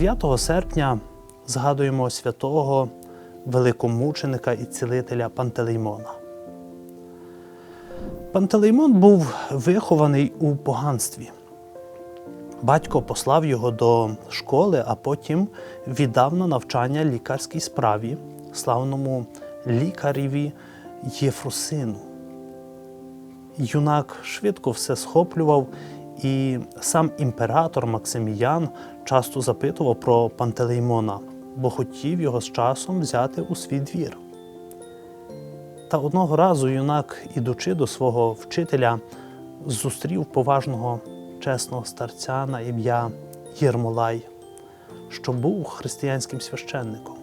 9 серпня згадуємо святого великомученика і цілителя Пантелеймона. Пантелеймон був вихований у поганстві. Батько послав його до школи, а потім віддав на навчання лікарській справі славному лікареві Єфросину. Юнак швидко все схоплював, і сам імператор Максиміян часто запитував про Пантелеймона, бо хотів його з часом взяти у свій двір. Та одного разу юнак, ідучи до свого вчителя, зустрів поважного чесного старця на ім'я Єрмолай, що був християнським священником,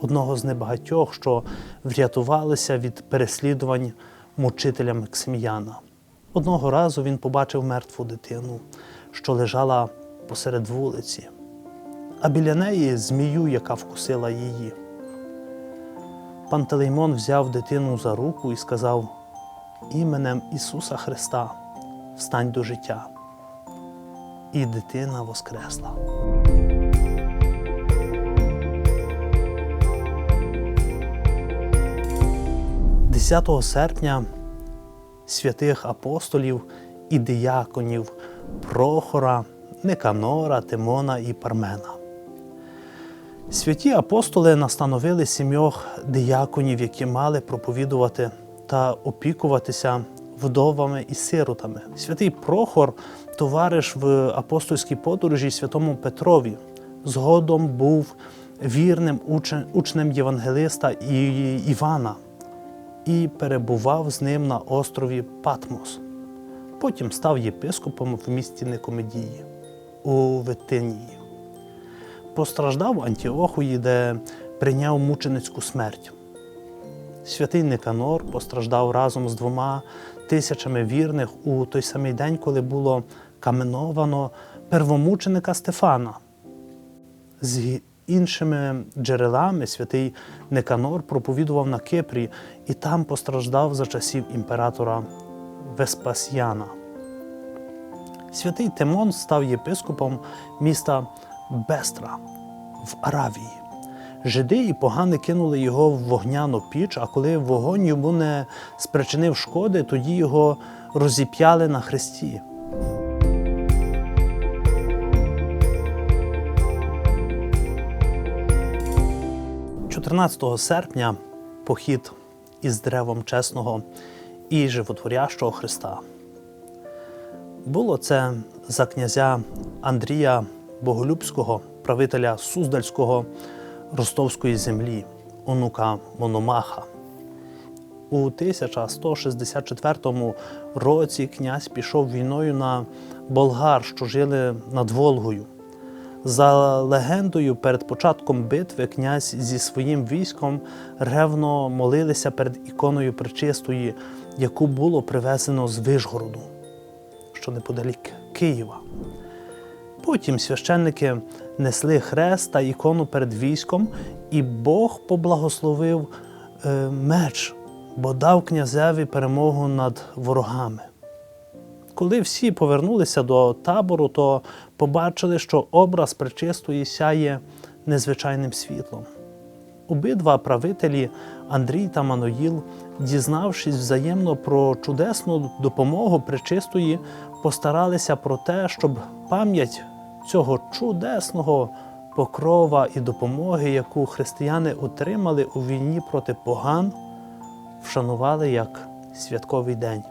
одного з небагатьох, що врятувалися від переслідувань мучителя Максиміяна. Одного разу він побачив мертву дитину, що лежала посеред вулиці, а біля неї змію, яка вкусила її. Пантелеймон взяв дитину за руку і сказав: Іменем Ісуса Христа встань до життя. І дитина воскресла. – 10 серпня святих апостолів і дияконів Прохора, Никанора, Тимона і Пармена. Святі апостоли настановили сімьох дияконів, які мали проповідувати та опікуватися вдовами і сиротами. Святий Прохор, товариш в апостольській подорожі святому Петрові, згодом був вірним учнем Євангелиста Івана і перебував з ним на острові Патмос. Потім став єпископом в місті Никомедії у Витинії постраждав в Антіохії, де прийняв мученицьку смерть. Святий Никанор постраждав разом з двома тисячами вірних у той самий день, коли було каменовано первомученика Стефана. Іншими джерелами святий Никанор проповідував на Кипрі і там постраждав за часів імператора Веспасіяна. Святий Тимон став єпископом міста Бестра в Аравії. Жиди і погани кинули його в вогняну піч, а коли вогонь йому не спричинив шкоди, тоді його розіп'яли на хресті. – 14 серпня похід із древом чесного і животворящого Христа. Було це за князя Андрія Боголюбського, правителя Суздальського Ростовської землі, онука Мономаха. У 1164 році князь пішов війною на болгар, що жили над Волгою. За легендою, перед початком битви князь зі своїм військом ревно молилися перед іконою Пречистої, яку було привезено з Вишгороду, що неподалік Києва. Потім священники несли хрест та ікону перед військом, і Бог поблагословив е, меч, бо дав князеві перемогу над ворогами. Коли всі повернулися до табору, то побачили, що образ пречистої сяє незвичайним світлом. Обидва правителі Андрій та Маноїл, дізнавшись взаємно про чудесну допомогу пречистої, постаралися про те, щоб пам'ять цього чудесного покрова і допомоги, яку християни отримали у війні проти поган, вшанували як святковий день.